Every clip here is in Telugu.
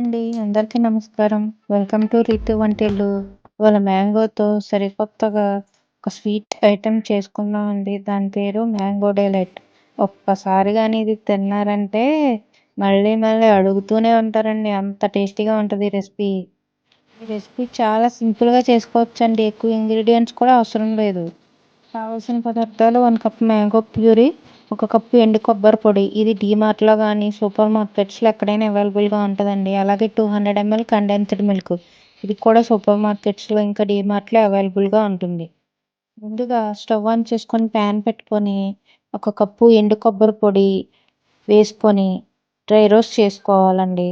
అండి. అందరికీ నమస్కారం. వెల్కమ్ టు రితు వంటిల్లు ఇవాళ మ్యాంగోతో సరికొత్తగా ఒక స్వీట్ ఐటెం చేసుకున్నామండి దాని పేరు మ్యాంగో డైలైట్. ఒక్కసారి కానీ ఇది తిన్నారంటే మళ్ళీ మళ్ళీ అడుగుతూనే ఉంటారండి. అంత టేస్టీగా ఉంటుంది ఈ రెసిపీ. ఈ రెసిపీ చాలా సింపుల్గా చేసుకోవచ్చండి. ఎక్కువ ఇంగ్రీడియంట్స్ కూడా అవసరం లేదు. కావాల్సిన పదార్థాలు వన్ కప్ మ్యాంగో ప్యూరీ ఒక కప్పు ఎండు కొబ్బరి పొడి. ఇది డీమార్ట్లో కానీ సూపర్ మార్కెట్స్లో ఎక్కడైనా అవైలబుల్గా ఉంటుందండి. అలాగే two hundred ml condensed milk ఇది కూడా సూపర్ మార్కెట్స్లో ఇంకా డీమార్ట్లో అవైలబుల్గా ఉంటుంది. ముందుగా స్టవ్ ఆన్ చేసుకొని ప్యాన్ పెట్టుకొని ఒక కప్పు ఎండు కొబ్బరి పొడి వేసుకొని డ్రై రోస్ట్ చేసుకోవాలండి.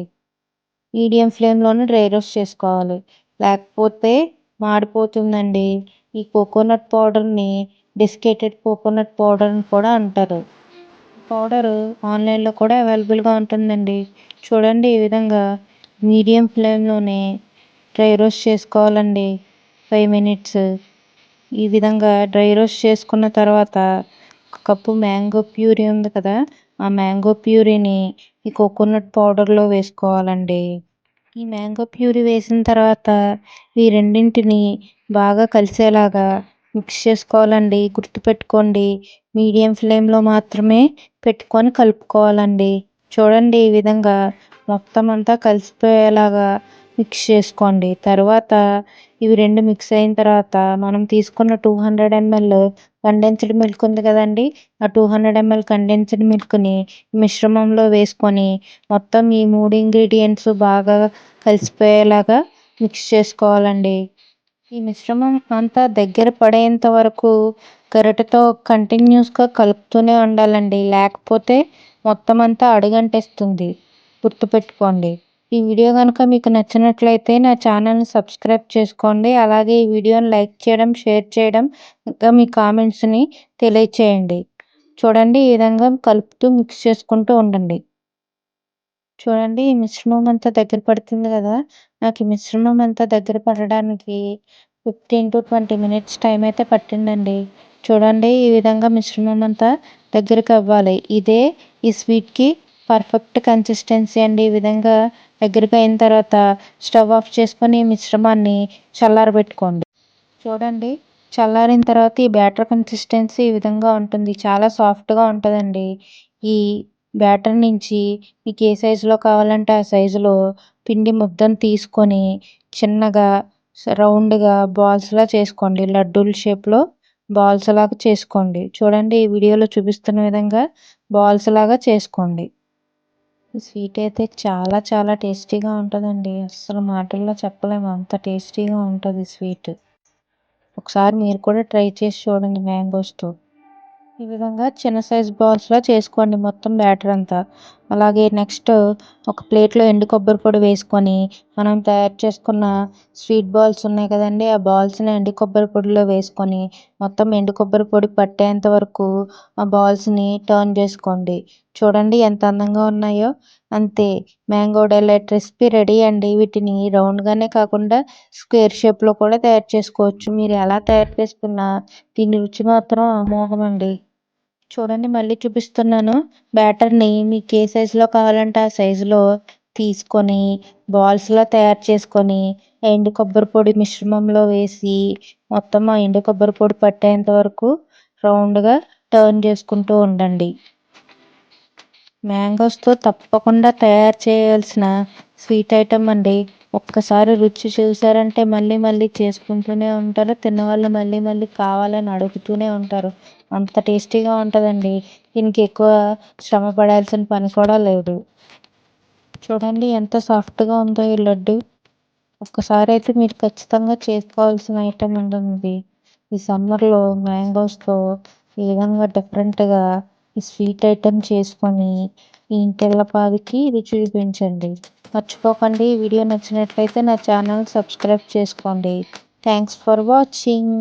మీడియం ఫ్లేమ్లోనే డ్రై రోస్ట్ చేసుకోవాలి. లేకపోతే మాడిపోతుందండి. ఈ కోకోనట్ పౌడర్ని డెసికేటెడ్ కోకోనట్ పౌడర్ అని కూడా అంటారు. పౌడర్ ఆన్లైన్లో కూడా అవైలబుల్గా ఉంటుందండి. చూడండి ఈ విధంగా మీడియం ఫ్లేమ్లోనే డ్రై రోస్ట్ చేసుకోవాలండి. Five minutes. ఈ విధంగా డ్రై రోస్ట్ చేసుకున్న తర్వాత ఒక కప్పు మ్యాంగో ప్యూరీ ఉంది కదా ఆ మ్యాంగో ప్యూరీని ఈ కోకోనట్ పౌడర్లో వేసుకోవాలండి. ఈ మ్యాంగో ప్యూరీ వేసిన తర్వాత ఈ రెండింటిని బాగా కలిసేలాగా మిక్స్ చేసుకోవాలండి గుర్తుపెట్టుకోండి. మీడియం ఫ్లేమ్లో మాత్రమే పెట్టుకొని కలుపుకోవాలండి. చూడండి ఈ విధంగా మొత్తం అంతా కలిసిపోయేలాగా మిక్స్ చేసుకోండి. తర్వాత ఇవి రెండు మిక్స్ అయిన తర్వాత మనం తీసుకున్న two hundred ML condensed milk ఉంది కదండి ఆ టూ హండ్రెడ్ ఎంఎల్ కండెన్స్డ్ మిల్క్ని మిశ్రమంలో వేసుకొని మొత్తం ఈ మూడు ఇంగ్రీడియంట్స్ బాగా కలిసిపోయేలాగా మిక్స్ చేసుకోవాలండి. ఈ మిశ్రమం అంతా దగ్గర పడేంత వరకు గరిటెతో కంటిన్యూస్గా కలుపుతూనే ఉండాలండి. లేకపోతే మొత్తం అంతా అడుగంటేస్తుంది. గుర్తుపెట్టుకోండి ఈ వీడియో కనుక మీకు నచ్చినట్లయితే నా ఛానల్ని సబ్స్క్రైబ్ చేసుకోండి. అలాగే ఈ వీడియోని లైక్ చేయడం షేర్ చేయడం ఇంకా మీ కామెంట్స్ని తెలియచేయండి. చూడండి ఈ విధంగా కలుపుతూ మిక్స్ చేసుకుంటూ ఉండండి. చూడండి ఈ మిశ్రమం అంతా దగ్గర పడుతుంది కదా. నాకు ఈ మిశ్రమం అంతా దగ్గర పడడానికి fifteen to twenty minutes time అయితే పట్టిందండి. చూడండి ఈ విధంగా మిశ్రమం అంతా దగ్గరికి అవ్వాలి. ఇదే ఈ స్వీట్కి పర్ఫెక్ట్ కన్సిస్టెన్సీ అండి. ఈ విధంగా దగ్గరికి అయిన తర్వాత స్టవ్ ఆఫ్ చేసుకొని మిశ్రమాన్ని చల్లారబెట్టుకోండి. చూడండి చల్లారిన తర్వాత ఈ బ్యాటర్ కన్సిస్టెన్సీ ఈ విధంగా ఉంటుంది. చాలా సాఫ్ట్గా ఉంటుందండి. ఈ బ్యాటర్ నుంచి మీకు ఏ సైజులో కావాలంటే ఆ సైజులో పిండి ముద్దను తీసుకొని చిన్నగా రౌండ్గా బాల్స్లా చేసుకోండి. లడ్డూల షేప్లో బాల్స్ లాగా చేసుకోండి. చూడండి ఈ వీడియోలో చూపిస్తున్న విధంగా బాల్స్ లాగా చేసుకోండి. ఈ స్వీట్ అయితే చాలా చాలా టేస్టీగా ఉంటుందండి. అసలు మాటల్లో చెప్పలేము. అంత టేస్టీగా ఉంటుంది స్వీట్. ఒకసారి మీరు కూడా ట్రై చేసి చూడండి మ్యాంగోస్తో ఈ విధంగా చిన్న సైజ్ బాల్స్లా చేసుకోండి మొత్తం బ్యాటర్ అంతా. అలాగే నెక్స్ట్ ఒక ప్లేట్లో ఎండు కొబ్బరి పొడి వేసుకొని మనం తయారు చేసుకున్న స్వీట్ బాల్స్ ఉన్నాయి కదండి ఆ బాల్స్ని ఎండు కొబ్బరి పొడిలో వేసుకొని మొత్తం ఎండు కొబ్బరి పొడి పట్టేంత వరకు ఆ బాల్స్ని టర్న్ చేసుకోండి. చూడండి ఎంత అందంగా ఉన్నాయో. అంతే మ్యాంగో డైలైట్ రెసిపీ రెడీ అండి. వీటిని రౌండ్గానే కాకుండా స్క్వేర్ షేప్లో కూడా తయారు చేసుకోవచ్చు. మీరు ఎలా తయారు చేసుకున్నా దీని రుచి మాత్రం అమోఘమండి అండి. చూడండి మళ్ళీ చూపిస్తున్నాను. బ్యాటర్ని మీకు ఏ సైజులో కావాలంటే ఆ సైజులో తీసుకొని బాల్స్లో తయారు చేసుకొని ఎండు కొబ్బరి పొడి మిశ్రమంలో వేసి మొత్తం ఆ ఎండు కొబ్బరి పొడి పట్టేంత వరకు రౌండ్గా టర్న్ చేసుకుంటూ ఉండండి. మ్యాంగోస్తో తప్పకుండా తయారు చేయాల్సిన స్వీట్ ఐటమ్ అండి. ఒక్కసారి రుచి చూసారంటే మళ్ళీ మళ్ళీ చేసుకుంటూనే ఉంటారు. తిన్నవాళ్ళు మళ్ళీ మళ్ళీ కావాలని అడుగుతూనే ఉంటారు. అంత టేస్టీగా ఉంటుందండి. దీనికి ఎక్కువ శ్రమ పడాల్సిన పని కూడా లేదు. చూడండి ఎంత సాఫ్ట్గా ఉందో ఈ లడ్డు. ఒక్కసారి అయితే మీరు ఖచ్చితంగా చేసుకోవాల్సిన ఐటమ్ ఉంటుంది. ఈ సమ్మర్లో మ్యాంగోస్తో ఈ విధంగా డిఫరెంట్గా ఈ స్వీట్ ఐటమ్ చేసుకొని ఈ ఇంటిల్లపాదికి రుచి చూపించండి. మర్చిపోకండి. వీడియో నచ్చినట్లయితే నా ఛానల్ సబ్స్క్రైబ్ చేసుకోండి. Thanks for watching